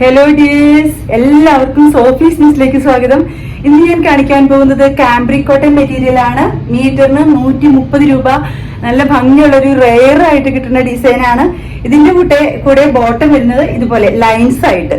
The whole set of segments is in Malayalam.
ഹലോ ഡിയേഴ്സ് എല്ലാവർക്കും സോഫീസ് ന്യൂസിലേക്ക് സ്വാഗതം. ഇന്ന് ഞാൻ കാണിക്കാൻ പോകുന്നത് കാംബ്രിക് കോട്ടൺ മെറ്റീരിയൽ ആണ്. മീറ്ററിന് നൂറ്റി മുപ്പത് രൂപ. നല്ല ഭംഗിയുള്ള ഒരു റെയർ ആയിട്ട് കിട്ടുന്ന ഡിസൈൻ ആണ്. ഇതിന്റെ കൂടെ കൂടെ ബോട്ടം വരുന്നത് ഇതുപോലെ ലൈൻസ് ആയിട്ട്.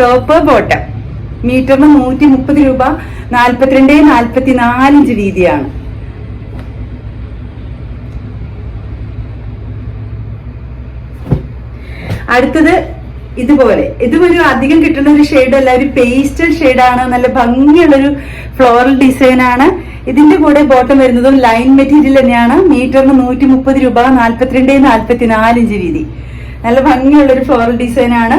ടോപ്പ് ബോട്ടം മീറ്ററിന് നൂറ്റി മുപ്പത് രൂപ. നാൽപ്പത്തിരണ്ട് നാൽപ്പത്തി നാലിഞ്ച് വീതിയാണ്. അടുത്തത് ഇതുപോലെ. ഇതുപോലെ അധികം കിട്ടുന്ന ഒരു ഷെയ്ഡ് അല്ല ഒരു പേസ്റ്റൽ ഷെയ്ഡാണ് നല്ല ഭംഗിയുള്ളൊരു ഫ്ലോറൽ ഡിസൈൻ ആണ്. ഇതിന്റെ കൂടെ ബോട്ടം വരുന്നതും ലൈൻ മെറ്റീരിയൽ തന്നെയാണ്. മീറ്ററിന് നൂറ്റി മുപ്പത് രൂപ നാൽപ്പത്തിരണ്ട് നാൽപ്പത്തി നാല് ഇഞ്ച് വീതി. നല്ല ഭംഗിയുള്ള ഒരു ഫ്ലോറൽ ഡിസൈൻ ആണ്.